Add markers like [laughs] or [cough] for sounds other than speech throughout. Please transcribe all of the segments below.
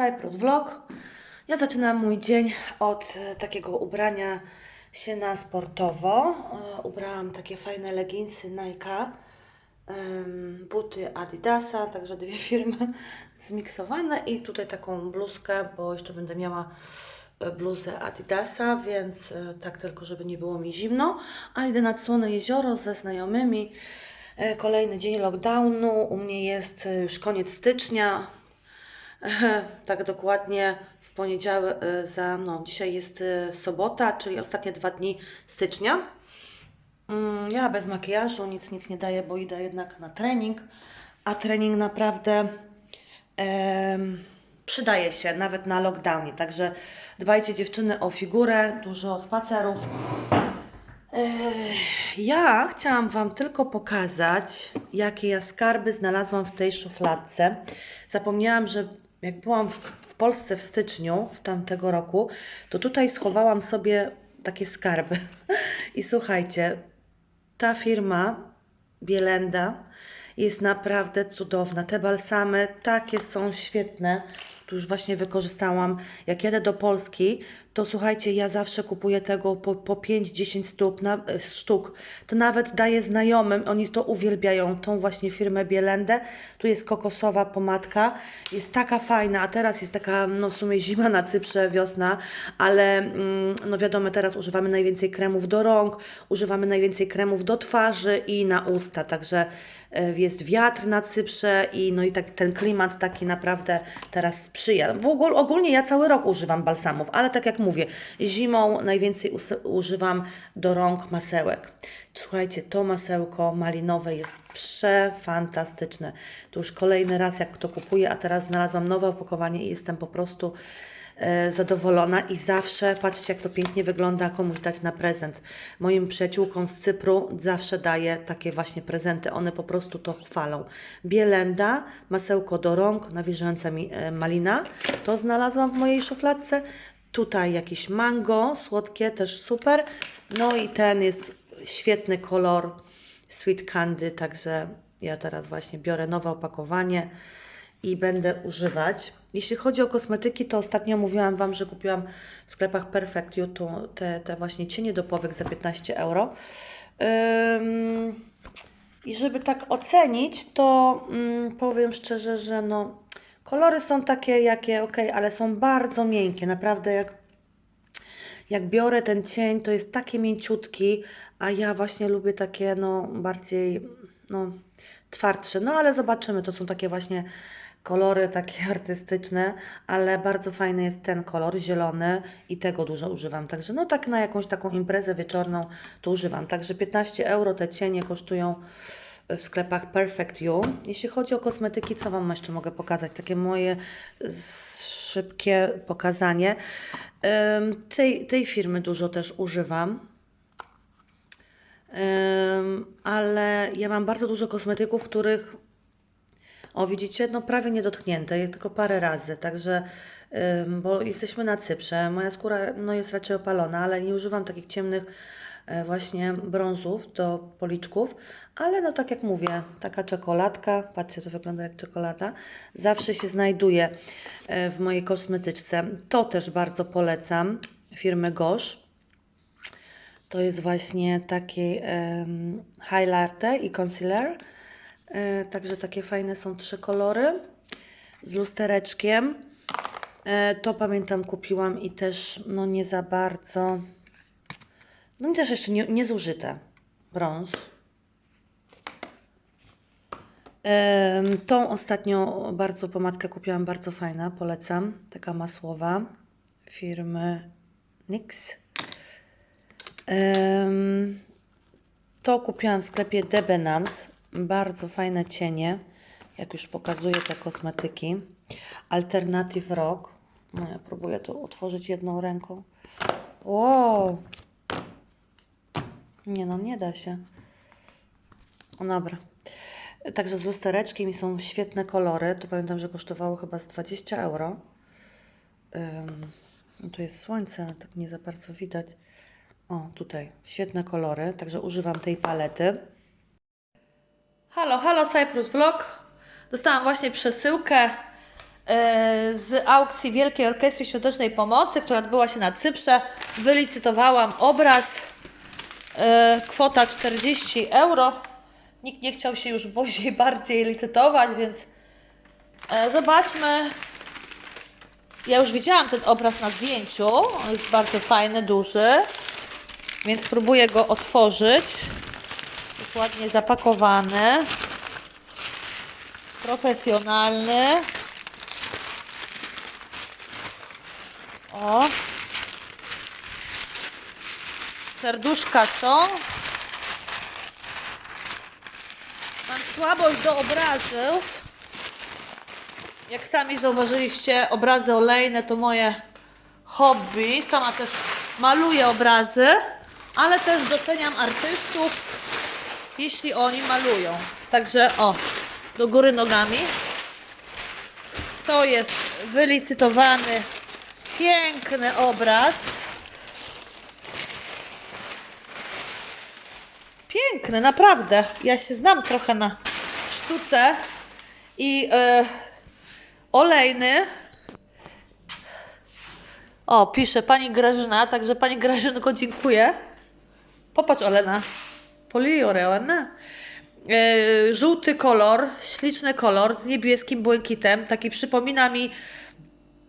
Cyprus Vlog. Ja zaczynam mój dzień od e, takiego ubrania się na sportowo. E, Ubrałam takie fajne leginsy Nike, buty Adidasa, także dwie [laughs] firmy zmiksowane i tutaj taką bluzkę, bo jeszcze będę miała e, bluzę Adidasa, więc tak tylko, żeby nie było mi zimno. A idę nad Słone Jezioro ze znajomymi. Kolejny dzień lockdownu. U mnie jest już koniec stycznia. [laughs] Tak dokładnie w poniedziałek, e, za, no dzisiaj jest e, sobota, czyli ostatnie dwa dni stycznia. Mm, Ja bez makijażu, nic, nic nie daję, bo idę jednak na trening, a trening naprawdę em, przydaje się nawet na lockdownie. Także dbajcie dziewczyny o figurę, dużo spacerów. Ech, Ja chciałam Wam tylko pokazać, jakie ja skarby znalazłam w tej szufladce. Zapomniałam, że jak byłam w, w Polsce w styczniu w tamtego roku, to tutaj schowałam sobie takie skarby. [laughs] I słuchajcie, ta firma Bielenda jest naprawdę cudowna. Te balsamy takie są świetne. Tu już właśnie wykorzystałam. Jak jadę do Polski, to słuchajcie, ja zawsze kupuję tego po, po 5-10 sztuk, na, e, sztuk. To nawet daję znajomym, oni to uwielbiają, tą właśnie firmę Bielendę. Tu jest kokosowa pomadka, jest taka fajna, a teraz jest taka, no w sumie zima na Cyprze, wiosna, ale mm, no wiadomo, teraz używamy najwięcej kremów do rąk, używamy najwięcej kremów do twarzy i na usta, także e, jest wiatr na Cyprze i no i tak ten klimat taki naprawdę teraz sprzyja. W ogóle, ogólnie ja cały rok używam balsamów, ale tak jak mówię, zimą najwięcej używam do rąk masełek. Słuchajcie, to masełko malinowe jest przefantastyczne. To już kolejny raz jak to kupuję, a teraz znalazłam nowe opakowanie i jestem po prostu e, zadowolona i zawsze, patrzcie jak to pięknie wygląda, komuś dać na prezent. Moim przyjaciółkom z Cypru zawsze daję takie właśnie prezenty, one po prostu to chwalą. Bielenda, masełko do rąk, nawilżająca mi e, malina, to znalazłam w mojej szufladce. Tutaj jakieś mango, słodkie, też super. No i ten jest świetny kolor, sweet candy, także ja teraz właśnie biorę nowe opakowanie i będę używać. Jeśli chodzi o kosmetyki, to ostatnio mówiłam Wam, że kupiłam w sklepach Perfect You te, te właśnie cienie do powiek za 15 euro. Ym, I żeby tak ocenić, to mm, powiem szczerze, że no, kolory są takie, jakie ok, ale są bardzo miękkie. Naprawdę, jak jak biorę ten cień, to jest taki mięciutki, a ja właśnie lubię takie, no, bardziej, no, twardsze. No, ale zobaczymy, to są takie właśnie kolory takie [laughs] artystyczne, ale bardzo fajny jest ten kolor, zielony i tego dużo używam. Także, no, tak na jakąś taką imprezę wieczorną to używam. Także 15 euro te cienie kosztują w sklepach Perfect You. Jeśli chodzi o kosmetyki, co Wam jeszcze mogę pokazać? Takie moje szybkie pokazanie. Tej, tej firmy dużo też używam. Ale ja mam bardzo dużo kosmetyków, których o, widzicie, no prawie niedotknięte, tylko parę razy, także, bo jesteśmy na Cyprze, moja skóra no, jest raczej opalona, ale nie używam takich ciemnych właśnie brązów do policzków, ale no tak jak mówię, taka czekoladka, patrzcie, to wygląda jak czekolada, zawsze się znajduje e, w mojej kosmetyczce. To też bardzo polecam, firmy Gosh. To jest właśnie taki um, highlighter i concealer. E, także takie fajne są trzy kolory z lustereczkiem. E, to pamiętam kupiłam i też no nie za bardzo. No i też jeszcze nie, niezużyte. Brąz. Tą ostatnią bardzo pomadkę kupiłam, bardzo fajna, polecam. Taka masłowa firmy NYX. To kupiłam w sklepie Debenhams. Bardzo fajne cienie. Jak już pokazuję te kosmetyki. Alternative Rock. No ja próbuję to otworzyć jedną ręką. Wow. Nie no, nie da się. O, dobra. Także z lustereczkiem i są świetne kolory. To pamiętam, że kosztowało chyba z 20 euro. No tu jest słońce, tak nie za bardzo widać. O, tutaj. Świetne kolory, także używam tej palety. Halo, halo, Cyprus Vlog. Dostałam właśnie przesyłkę e, z aukcji Wielkiej Orkiestry Świątecznej Pomocy, która odbyła się na Cyprze. Wylicytowałam obraz. E, kwota 40 euro. Nikt nie chciał się już boziej [laughs] bardziej licytować, więc e, zobaczmy. Ja już widziałam ten obraz na zdjęciu. On jest bardzo fajny, duży. Więc spróbuję go otworzyć. Jest ładnie zapakowany. Profesjonalny. O. Serduszka są. Mam słabość do obrazów. Jak sami zauważyliście, obrazy olejne to moje hobby. Sama też maluję obrazy, ale też doceniam artystów, jeśli oni malują. Także o, do góry nogami. To jest wylicytowany, piękny obraz. Piękny, naprawdę. Ja się znam trochę na sztuce i e, olejny. O, pisze pani Grażyna, także pani Grażynko dziękuję. Popatrz, Olena. Poliore, Olena. E, żółty kolor, śliczny kolor z niebieskim błękitem. Taki przypomina mi.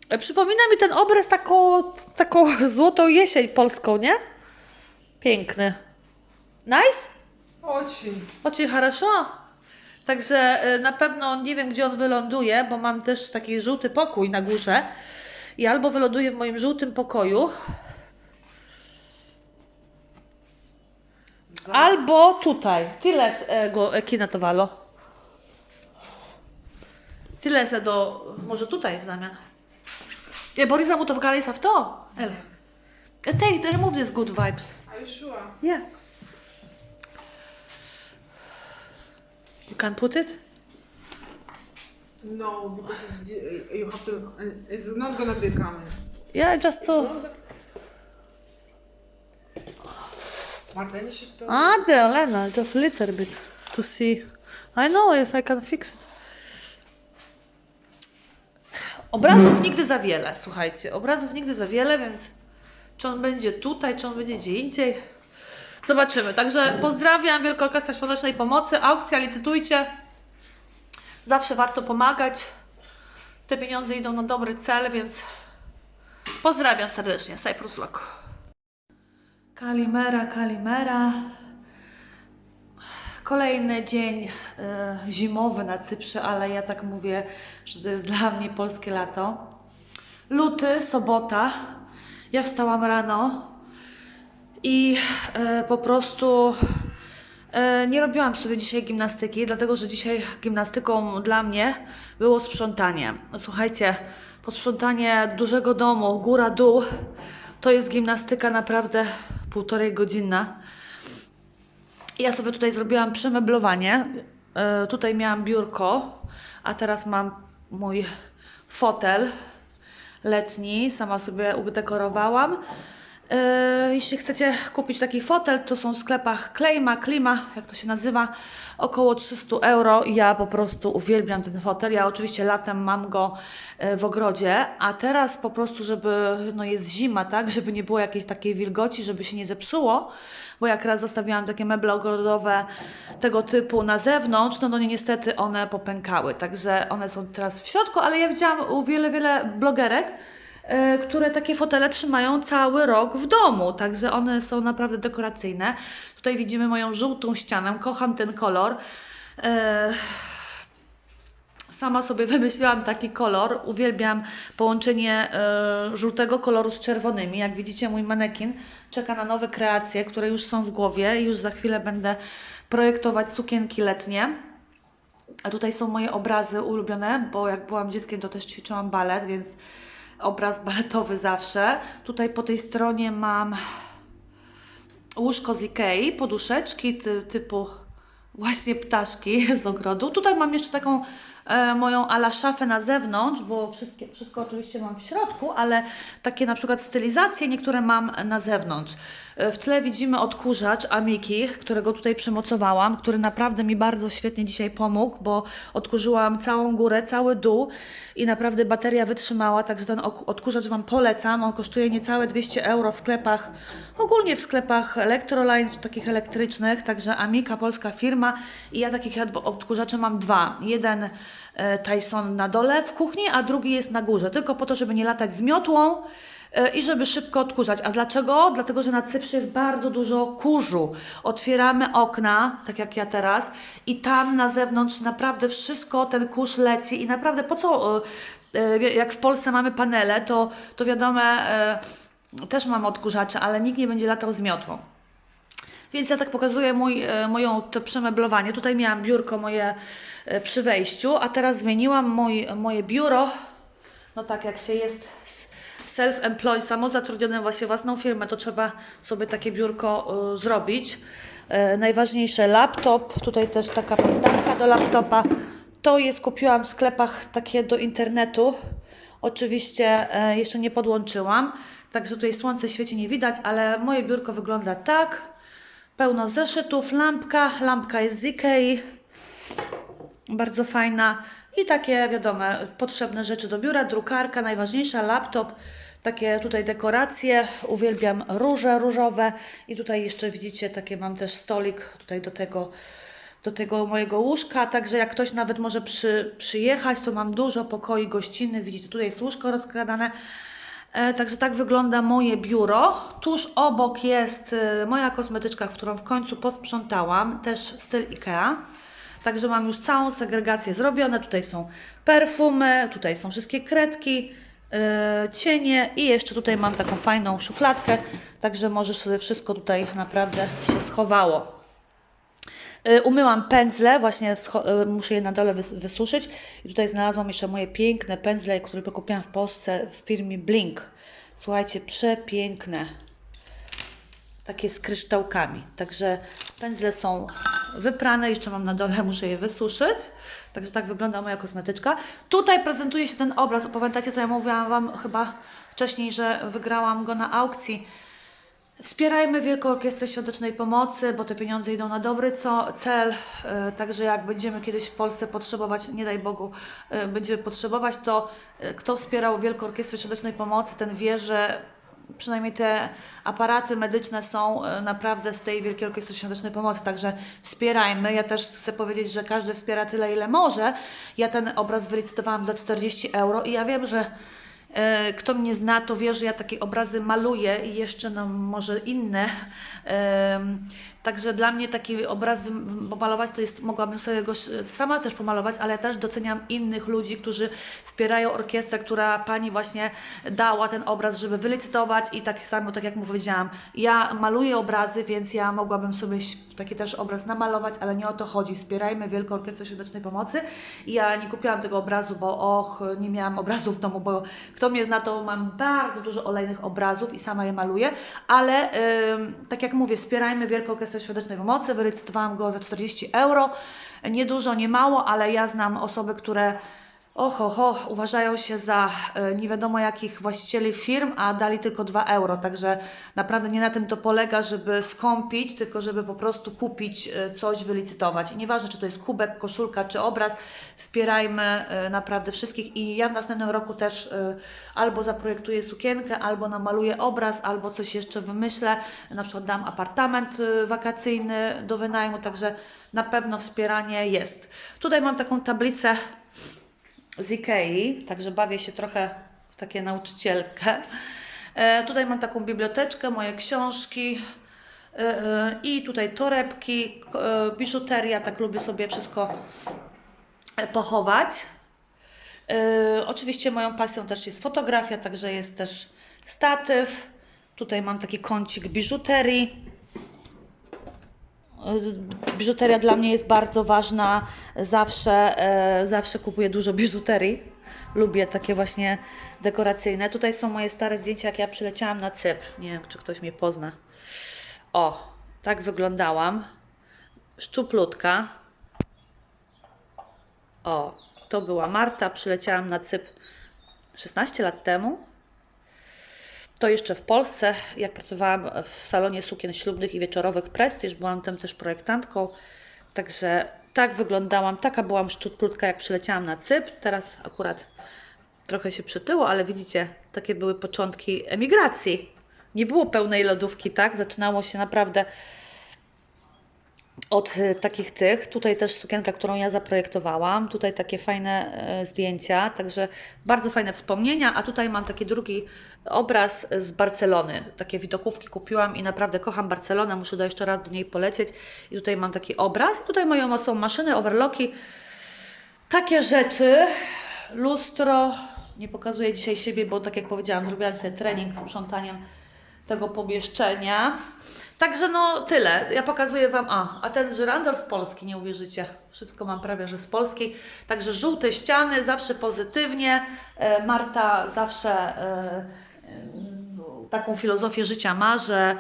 e, Przypomina mi ten obraz taką, taką złotą jesień polską, nie? Piękny. Nice? Очень. Очень хорошо. Także e, na pewno nie wiem, gdzie on wyląduje, bo mam też taki żółty pokój na górze. I albo wyląduje w moim żółtym pokoju, albo tutaj. Tyle z e, go e, kinatowalo. Tyle se do... Może tutaj w zamian. Ja Boris zamutov gali sa v to. El. E, Take, remove this good vibes. Are you sure? Yeah. You can put it? No, because it's, you have to. It's not gonna be coming. Yeah, just so. Ah, there, Lena, just little bit to see. I know, yes, I can fix it. Obrazów nigdy za wiele, słuchajcie. Obrazów nigdy za wiele, więc czy on będzie tutaj, czy on będzie gdzie indziej. Zobaczymy. Także pozdrawiam Wielka Orkiestra Świątecznej Pomocy. Aukcja, licytujcie. Zawsze warto pomagać. Te pieniądze idą na dobry cel, więc pozdrawiam serdecznie. Cyprus Vlog. Kalimera, Kalimera. Kolejny dzień e, zimowy na Cyprze, ale ja tak mówię, że to jest dla mnie polskie lato. Luty, sobota. Ja wstałam rano i e, po prostu e, nie robiłam sobie dzisiaj gimnastyki, dlatego że dzisiaj gimnastyką dla mnie było sprzątanie. Słuchajcie, posprzątanie dużego domu, góra-dół, to jest gimnastyka naprawdę półtorej godzinna. Ja sobie tutaj zrobiłam przemeblowanie. E, tutaj miałam biurko, a teraz mam mój fotel letni. Sama sobie udekorowałam. E, jeśli chcecie kupić taki fotel, to są w sklepach Klejma, Klima, jak to się nazywa, około 300 euro. Ja po prostu uwielbiam ten fotel. Ja oczywiście latem mam go e, w ogrodzie, a teraz po prostu, żeby, no jest zima, tak, [laughs] żeby nie było jakiejś takiej wilgoci, żeby się nie zepsuło, bo jak raz zostawiałam takie meble ogrodowe tego typu na zewnątrz, no, no niestety one popękały, także one są teraz w środku, ale ja widziałam u wiele, wiele blogerek, które takie fotele trzymają cały rok w domu, także one są naprawdę dekoracyjne. Tutaj widzimy moją żółtą ścianę, kocham ten kolor. E, Sama sobie [laughs] wymyśliłam taki kolor. Uwielbiam połączenie e, żółtego koloru z czerwonymi. Jak widzicie, mój manekin czeka na nowe kreacje, które już są w głowie i już za chwilę będę projektować sukienki letnie. A tutaj są moje obrazy ulubione, bo jak byłam dzieckiem, to też ćwiczyłam balet, więc obraz baletowy zawsze. Tutaj po tej stronie mam łóżko z Ikei, poduszeczki ty, typu właśnie ptaszki [laughs] z ogrodu. Tutaj mam jeszcze taką e, moją ala szafę na zewnątrz, bo wszystkie, wszystko oczywiście mam w środku, ale takie na przykład stylizacje niektóre mam na zewnątrz. E, W tle widzimy odkurzacz Amiki, którego tutaj przymocowałam, który naprawdę mi bardzo świetnie dzisiaj pomógł, bo odkurzyłam całą górę, cały dół i naprawdę bateria wytrzymała, także ten odkurzacz Wam polecam. On kosztuje niecałe 200 euro w sklepach, ogólnie w sklepach Electroline, takich elektrycznych, także Amika, polska firma i ja takich odkurzaczy mam dwa. Jeden e, Tyson na dole w kuchni, a drugi jest na górze, tylko po to, żeby nie latać z miotłą, i żeby szybko odkurzać. A dlaczego? Dlatego, że na Cyprze jest bardzo dużo kurzu. Otwieramy okna, tak jak ja teraz, i tam na zewnątrz naprawdę wszystko, ten kurz leci i naprawdę po co, e, e, jak w Polsce mamy panele, to, to wiadomo, e, też mamy odkurzacze, ale nikt nie będzie latał z miotłą. Więc ja tak pokazuję mój, e, moją to przemeblowanie. Tutaj miałam biurko moje e, przy wejściu, a teraz zmieniłam mój, moje biuro. No tak, jak się jest self-employed, samozatrudnionym właśnie własną firmę, to trzeba sobie takie biurko e, zrobić. E, najważniejsze laptop, tutaj też taka podstawka do laptopa. To jest, kupiłam w sklepach takie do internetu. Oczywiście e, jeszcze nie podłączyłam, także tutaj słońce świeci nie widać, ale moje biurko wygląda tak. Pełno zeszytów, lampka, lampka jest z Ikei, bardzo fajna i takie wiadomo, potrzebne rzeczy do biura, drukarka, najważniejsza, laptop, takie tutaj dekoracje, uwielbiam róże różowe. I tutaj jeszcze widzicie, takie mam też stolik tutaj do tego, do tego mojego łóżka, także jak ktoś nawet może przy, przyjechać, to mam dużo pokoi gościnnych, widzicie, tutaj jest łóżko rozkładane, E, Także tak wygląda moje biuro. Tuż obok jest e, moja kosmetyczka, którą w końcu posprzątałam, też styl IKEA. Także mam już całą segregację zrobione. Tutaj są perfumy, tutaj są wszystkie kredki, e, cienie i jeszcze tutaj mam taką fajną szufladkę, także możesz sobie wszystko tutaj naprawdę się schowało. Y, Umyłam pędzle, właśnie y, muszę je na dole wys- wysuszyć. I tutaj znalazłam jeszcze moje piękne pędzle, które kupiłam w Polsce w firmie Blink. Słuchajcie, przepiękne. Takie z kryształkami. Także pędzle są wyprane, jeszcze mam na dole, [laughs] muszę je wysuszyć. Także tak wygląda moja kosmetyczka. Tutaj prezentuje się ten obraz. Pamiętacie, co ja mówiłam Wam chyba wcześniej, że wygrałam go na aukcji. Wspierajmy Wielką Orkiestrę Świątecznej Pomocy, bo te pieniądze idą na dobry co, cel. E, Także jak będziemy kiedyś w Polsce potrzebować, nie daj Bogu, e, będziemy potrzebować, to e, kto wspierał Wielką Orkiestrę Świątecznej Pomocy, ten wie, że przynajmniej te aparaty medyczne są e, naprawdę z tej Wielkiej Orkiestry Świątecznej Pomocy, także wspierajmy. Ja też chcę powiedzieć, że każdy wspiera tyle, ile może. Ja ten obraz wylicytowałam za 40 euro i ja wiem, że E, Kto mnie zna, to wie, że ja takie obrazy maluję i jeszcze no, może inne. Także dla mnie taki obraz pomalować to jest, mogłabym sobie go sama też pomalować, ale też doceniam innych ludzi, którzy wspierają orkiestrę, która pani właśnie dała ten obraz, żeby wylicytować i tak samo, tak jak mu powiedziałam, ja maluję obrazy, więc ja mogłabym sobie taki też obraz namalować, ale nie o to chodzi. Wspierajmy Wielką Orkiestrę Świątecznej Pomocy. Ja nie kupiłam tego obrazu, bo och, nie miałam obrazów w domu, bo kto mnie zna, to mam bardzo dużo olejnych obrazów i sama je maluję, ale ym, tak jak mówię, wspierajmy Wielką Orkiestrę Świątecznej Pomocy. Wylicytowałam go za 40 euro. Nie dużo, nie mało, ale ja znam osoby, które Oho, ho, uważają się za e, nie wiadomo jakich właścicieli firm, a dali tylko 2 euro. Także naprawdę nie na tym to polega, żeby skąpić, tylko żeby po prostu kupić e, coś, wylicytować. I nieważne, czy to jest kubek, koszulka, czy obraz, wspierajmy e, naprawdę wszystkich. I ja w następnym roku też e, albo zaprojektuję sukienkę, albo namaluję obraz, albo coś jeszcze wymyślę. Na przykład dam apartament e, wakacyjny do wynajmu, także na pewno wspieranie jest. Tutaj mam taką tablicę z Ikei, także bawię się trochę w takie nauczycielkę. E, tutaj mam taką biblioteczkę, moje książki e, e, i tutaj torebki, e, biżuteria, tak lubię sobie wszystko e, pochować. E, oczywiście moją pasją też jest fotografia, także jest też statyw. Tutaj mam taki kącik biżuterii. Y, Biżuteria dla mnie jest bardzo ważna. Zawsze, e, zawsze kupuję dużo biżuterii. Lubię takie właśnie dekoracyjne. Tutaj są moje stare zdjęcia, jak ja przyleciałam na Cypr. Nie wiem, czy ktoś mnie pozna. O, tak wyglądałam. Szczuplutka. O, to była Marta. Przyleciałam na Cypr 16 lat temu. To jeszcze w Polsce, jak pracowałam w salonie sukien ślubnych i wieczorowych Prestige, byłam tam też projektantką. Także tak wyglądałam, taka byłam szczuplutka, jak przyleciałam na Cypr. Teraz akurat trochę się przytyło, ale widzicie, takie były początki emigracji. Nie było pełnej lodówki, tak? Zaczynało się naprawdę od e, takich tych. Tutaj też sukienka, którą ja zaprojektowałam. Tutaj takie fajne e, zdjęcia, także bardzo fajne wspomnienia. A tutaj mam taki drugi obraz z Barcelony. Takie widokówki kupiłam i naprawdę kocham Barcelonę. Muszę do jeszcze raz do niej polecieć. I tutaj mam taki obraz. I tutaj moją są maszyny, overlocki. Takie rzeczy. Lustro. Nie pokazuję dzisiaj siebie, bo tak jak powiedziałam, zrobiłam sobie trening z sprzątaniem tego pomieszczenia. Także no tyle. Ja pokazuję Wam, a, a ten żyrandol z Polski, nie uwierzycie. Wszystko mam prawie, że z Polski. Także żółte ściany, zawsze pozytywnie. E, Marta zawsze e, e, taką filozofię życia ma, że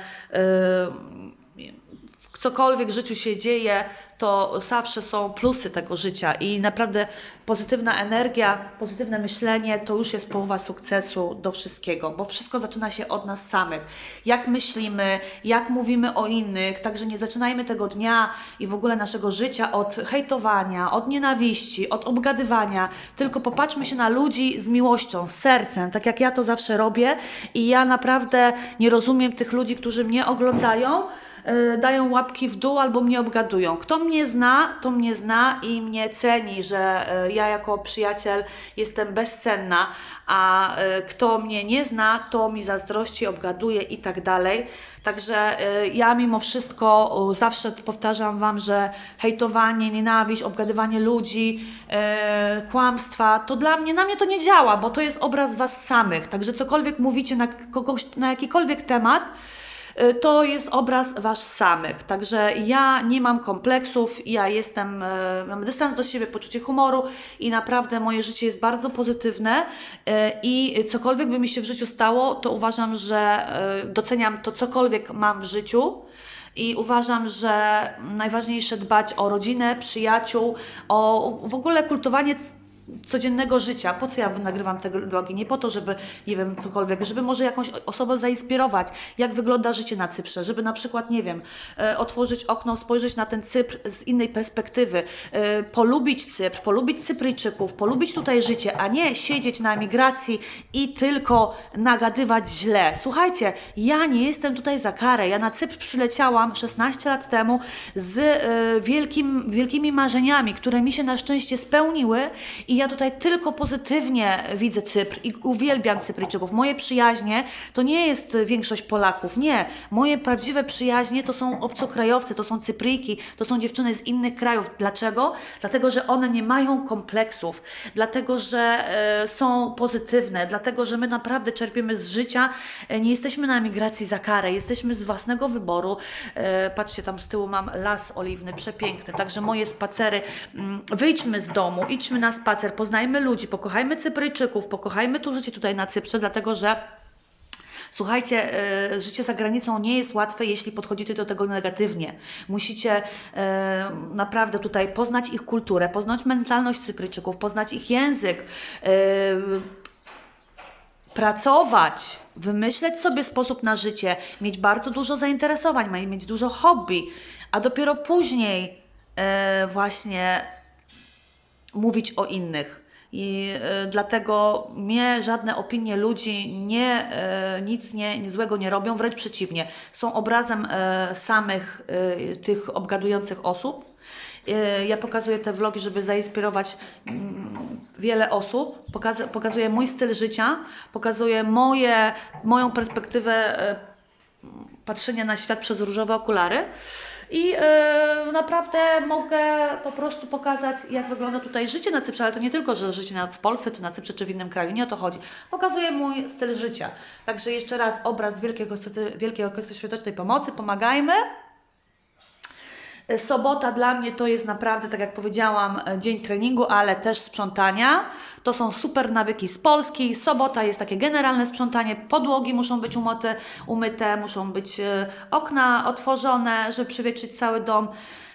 cokolwiek w życiu się dzieje, to zawsze są plusy tego życia i naprawdę pozytywna energia, pozytywne myślenie to już jest połowa sukcesu do wszystkiego, bo wszystko zaczyna się od nas samych. Jak myślimy, jak mówimy o innych, także nie zaczynajmy tego dnia i w ogóle naszego życia od hejtowania, od nienawiści, od obgadywania, tylko popatrzmy się na ludzi z miłością, z sercem, tak jak ja to zawsze robię i ja naprawdę nie rozumiem tych ludzi, którzy mnie oglądają, dają łapki w dół albo mnie obgadują. Kto mnie zna, to mnie zna i mnie ceni, że e, ja jako przyjaciel jestem bezcenna, a e, kto mnie nie zna, to mi zazdrości, obgaduje i tak dalej. Także e, ja mimo wszystko zawsze powtarzam Wam, że hejtowanie, nienawiść, obgadywanie ludzi, e, kłamstwa, to dla mnie, na mnie to nie działa, bo to jest obraz Was samych. Także cokolwiek mówicie na kogoś, na jakikolwiek temat, to jest obraz was samych. Także ja nie mam kompleksów, ja jestem, y, mam dystans do siebie, poczucie humoru i naprawdę moje życie jest bardzo pozytywne y, i cokolwiek by mi się w życiu stało, to uważam, że doceniam to cokolwiek mam w życiu. I uważam, że najważniejsze dbać o rodzinę, przyjaciół, o w ogóle kultowanie codziennego życia. Po co ja nagrywam te vlogi? Nie po to, żeby, nie wiem, cokolwiek, żeby może jakąś osobę zainspirować, jak wygląda życie na Cyprze, żeby na przykład, nie wiem, e, otworzyć okno, spojrzeć na ten Cypr z innej perspektywy, e, polubić Cypr, polubić Cypryjczyków, polubić tutaj życie, a nie siedzieć na emigracji i tylko nagadywać źle. Słuchajcie, ja nie jestem tutaj za karę. Ja na Cypr przyleciałam 16 lat temu z e, wielkim, wielkimi marzeniami, które mi się na szczęście spełniły i ja tutaj tylko pozytywnie widzę Cypr i uwielbiam Cypryjczyków. Moje przyjaźnie to nie jest większość Polaków, nie. Moje prawdziwe przyjaźnie to są obcokrajowcy, to są Cypryjki, to są dziewczyny z innych krajów. Dlaczego? Dlatego, że one nie mają kompleksów, dlatego, że e, są pozytywne, dlatego, że my naprawdę czerpiemy z życia, e, nie jesteśmy na emigracji za karę, jesteśmy z własnego wyboru. E, patrzcie, tam z tyłu mam las oliwny, przepiękny, także moje spacery, mm, wyjdźmy z domu, idźmy na spacer, poznajmy ludzi, pokochajmy Cypryjczyków, pokochajmy tu życie tutaj na Cyprze, dlatego że Słuchajcie, e, życie za granicą nie jest łatwe, jeśli podchodzicie do tego negatywnie. Musicie e, naprawdę tutaj poznać ich kulturę, poznać mentalność Cypryjczyków, poznać ich język, e, pracować, wymyśleć sobie sposób na życie, mieć bardzo dużo zainteresowań, mieć dużo hobby, a dopiero później właśnie mówić o innych. I e, dlatego mnie żadne opinie ludzi nie, e, nic nie, nie złego nie robią, wręcz przeciwnie. Są obrazem e, samych tych obgadujących osób. Ja pokazuję te vlogi, żeby zainspirować mm, wiele osób. Pokaz, pokazuję mój styl życia, pokazuję moje, moją perspektywę patrzenia na świat przez różowe okulary. I e, naprawdę mogę po prostu pokazać, jak wygląda tutaj życie na Cyprze, ale to nie tylko, że życie na, w Polsce, czy na Cyprze, czy w innym kraju. Nie o to chodzi. Pokazuję mój styl życia. Także jeszcze raz obraz Wielkiej Orkiestry Świątecznej Pomocy. Pomagajmy. Sobota dla mnie to jest naprawdę, tak jak powiedziałam, dzień treningu, ale też sprzątania. To są super nawyki z Polski. Sobota jest takie generalne sprzątanie. Podłogi muszą być umyte, umyte muszą być e, okna otworzone, żeby przewietrzyć cały dom.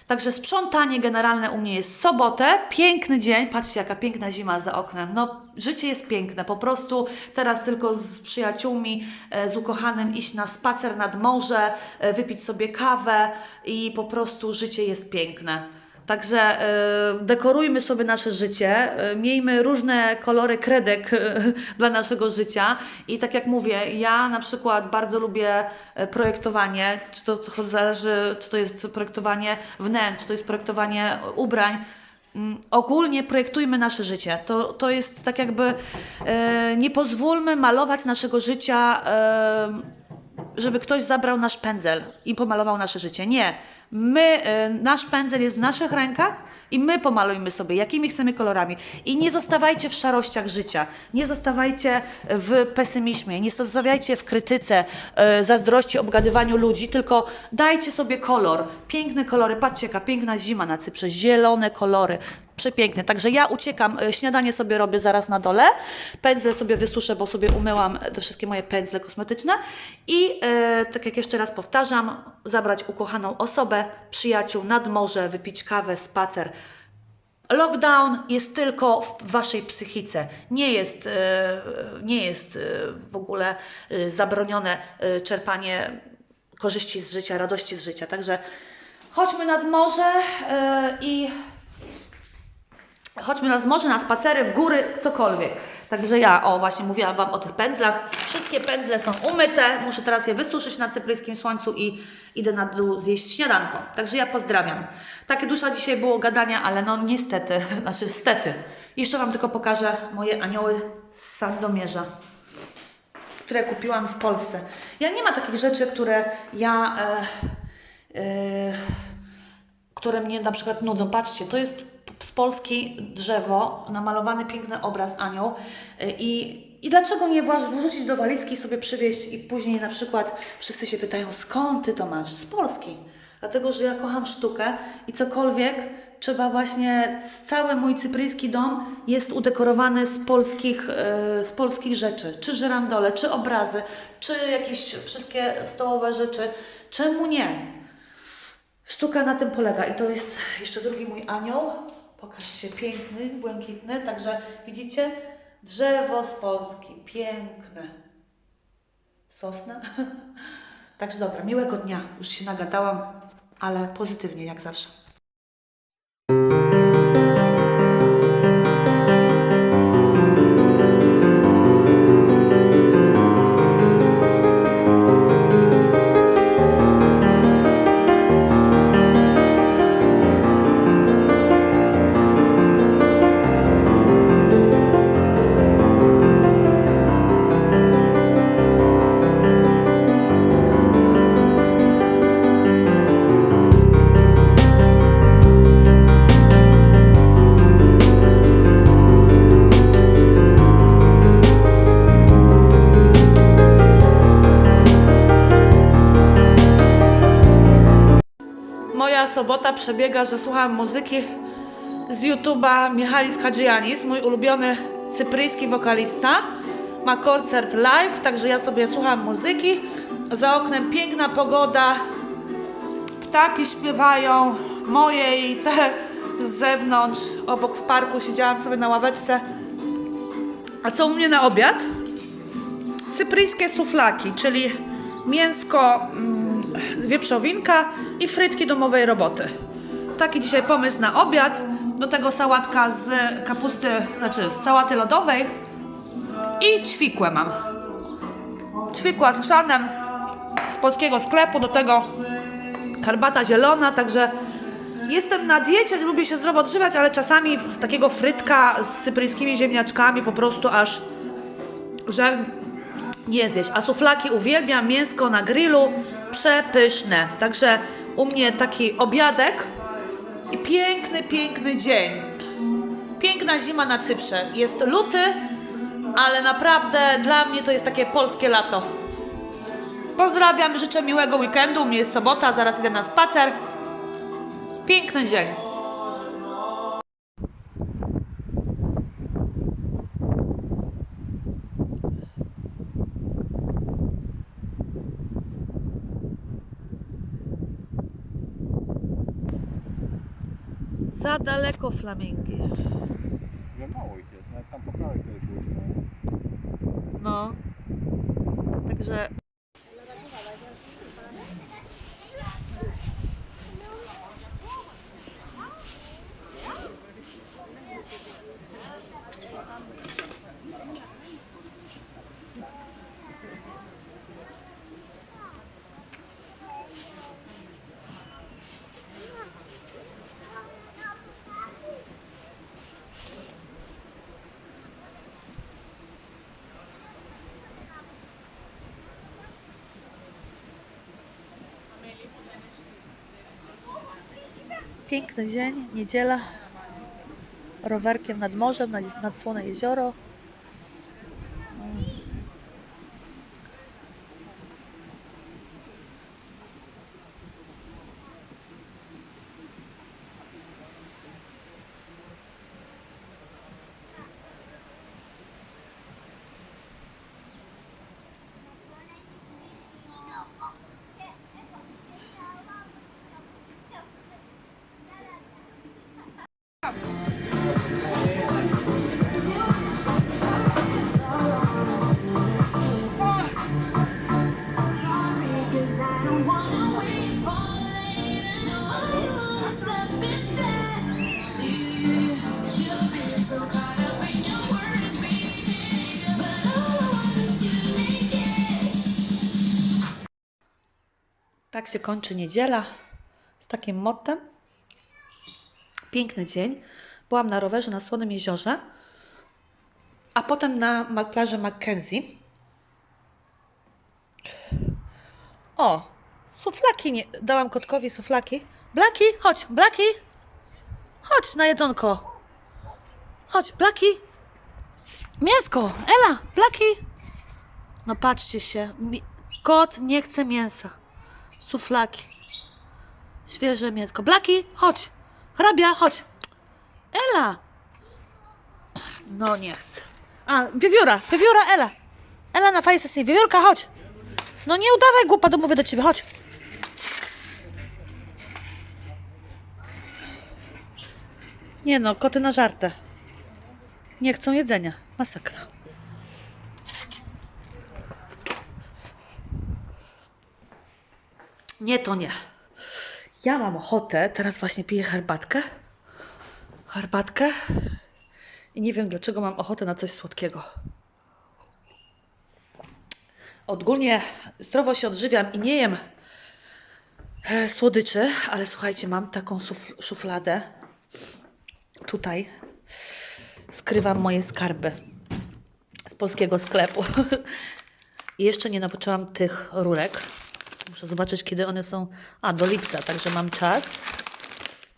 Także sprzątanie generalne u mnie jest w sobotę. Piękny dzień. Patrzcie, jaka piękna zima za oknem. No, życie jest piękne. Po prostu teraz tylko z przyjaciółmi, e, z ukochanym iść na spacer nad morze, e, wypić sobie kawę i po prostu życie jest piękne. Także e, dekorujmy sobie nasze życie, e, miejmy różne kolory kredek e, dla naszego życia i tak jak mówię, ja na przykład bardzo lubię projektowanie, czy to zależy, czy to jest projektowanie wnętrz, czy to jest projektowanie ubrań. Mm, Ogólnie projektujmy nasze życie. To, to jest tak jakby e, nie pozwólmy malować naszego życia e, żeby ktoś zabrał nasz pędzel i pomalował nasze życie. Nie. My, y, nasz pędzel jest w naszych rękach i my pomalujmy sobie, jakimi chcemy kolorami. I nie zostawajcie w szarościach życia, nie zostawajcie w pesymizmie, nie zostawiajcie w krytyce, y, zazdrości, obgadywaniu ludzi, tylko dajcie sobie kolor. Piękne kolory. Patrzcie, jaka piękna zima na Cyprze. Zielone kolory. Przepięknie. Także ja uciekam, y, śniadanie sobie robię zaraz na dole, pędzle sobie wysuszę, bo sobie umyłam te wszystkie moje pędzle kosmetyczne i e, tak jak jeszcze raz powtarzam, zabrać ukochaną osobę, przyjaciół nad morze, wypić kawę, spacer. Lockdown jest tylko w waszej psychice. Nie jest, e, nie jest e, w ogóle e, zabronione e, czerpanie korzyści z życia, radości z życia. Także chodźmy nad morze e, i chodźmy nad morze, na spacery, w góry, cokolwiek. Także ja, o właśnie mówiłam Wam o tych pędzlach. Wszystkie pędzle są umyte. Muszę teraz je wysuszyć na cypryjskim słońcu i idę na dół zjeść śniadanko. Także ja pozdrawiam. Takie dusza dzisiaj było gadania, ale no niestety, [laughs] znaczy stety. Jeszcze Wam tylko pokażę moje anioły z Sandomierza które kupiłam w Polsce. Ja nie ma takich rzeczy, które ja, e, e, które mnie na przykład nudzą. Patrzcie, to jest z Polski drzewo, namalowany piękny obraz anioł E, i i dlaczego nie wrzucić do walizki sobie przywieźć i później na przykład wszyscy się pytają, skąd ty to masz? Z Polski. Dlatego, że ja kocham sztukę i cokolwiek trzeba właśnie, cały mój cypryjski dom jest udekorowany z polskich, e, z polskich rzeczy. Czy żyrandole, czy obrazy, czy jakieś wszystkie stołowe rzeczy. Czemu nie? Sztuka na tym polega i to jest jeszcze drugi mój anioł. Pokaż się, piękny, błękitny. Także widzicie, drzewo z Polski, piękne. Sosna. [laughs] Także dobra, miłego dnia. Już się nagadałam, ale pozytywnie jak zawsze. Sobota przebiega, że słucham muzyki z YouTube'a Michalis Hadjianis, mój ulubiony cypryjski wokalista. Ma koncert live, także ja sobie słucham muzyki. Za oknem piękna pogoda, ptaki śpiewają, moje i te z zewnątrz. Obok w parku siedziałam sobie na ławeczce. A co u mnie na obiad? cypryjskie suflaki, czyli mięsko, mm, wieprzowinka i frytki domowej roboty. Taki dzisiaj pomysł na obiad. Do tego sałatka z kapusty, znaczy z sałaty lodowej i ćwikłe mam. Ćwikła z chrzanem z polskiego sklepu, do tego herbata zielona, także jestem na diecie, lubię się zdrowo odżywiać, ale czasami w takiego frytka z cypryjskimi ziemniaczkami po prostu aż że nie zjeść. A suflaki uwielbiam, mięsko na grillu, przepyszne. Także u mnie taki obiadek i piękny, piękny dzień. Piękna zima na Cyprze. Jest luty, ale naprawdę dla mnie to jest takie polskie lato. Pozdrawiam, życzę miłego weekendu. U mnie jest sobota, zaraz idę na spacer. Piękny dzień. Za daleko flamingi. Ja mało ich jest, nawet tam po prawej. No. Także piękny dzień, niedziela. Rowerkiem nad morzem, nad, nad Słone Jezioro. Tak się kończy niedziela z takim mottem. Piękny dzień. Byłam na rowerze na Słonym Jeziorze, a potem na plaży Mackenzie. O, suflaki nie... Dałam kotkowi suflaki. Blaki, chodź, Blaki. Chodź na jedzonko. Chodź, Blaki. Mięsko, Ela, Blaki. No patrzcie się, kot nie chce mięsa. Suflaki. Świeże mięsko. Blaki, chodź. Hrabia, chodź. Ela. No nie chcę. A, wiewióra, wiewióra, Ela. Ela na fajnej sesji. Wiewiórka, chodź. No nie udawaj głupa, to mówię do ciebie, chodź. Nie no, koty na żartę. Nie chcą jedzenia. Masakra. Nie, to nie. Ja mam ochotę, teraz właśnie piję herbatkę. Herbatkę. I nie wiem, dlaczego mam ochotę na coś słodkiego. Ogólnie zdrowo się odżywiam i nie jem e, słodyczy, ale słuchajcie, mam taką szufladę. Tutaj skrywam moje skarby z polskiego sklepu. [laughs] I jeszcze nie napoczęłam tych rurek. Muszę zobaczyć, kiedy one są. A, do lipca, także mam czas.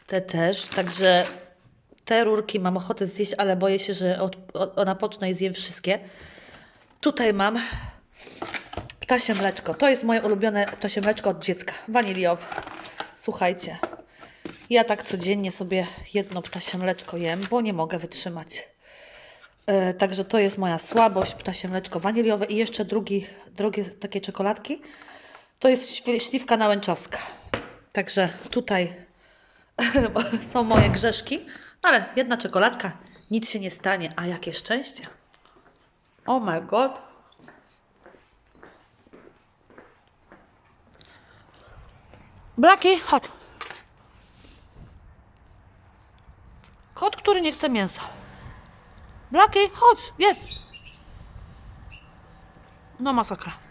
Te też, także te rurki mam ochotę zjeść, ale boję się, że od, od, napocznę i zjem wszystkie. Tutaj mam ptasie mleczko. To jest moje ulubione ptasie mleczko od dziecka. Waniliowe. Słuchajcie, ja tak codziennie sobie jedno ptasie mleczko jem, bo nie mogę wytrzymać. E, Także to jest moja słabość, ptasie mleczko waniliowe i jeszcze drugi, drugie takie czekoladki. To jest śliwka nałęczowska. Także tutaj [laughs] są moje grzeszki, ale jedna czekoladka, nic się nie stanie. A jakie szczęście. Oh my god. Blaki, chodź. Kot, który nie chce mięsa. Blaki, chodź, jest. No masakra.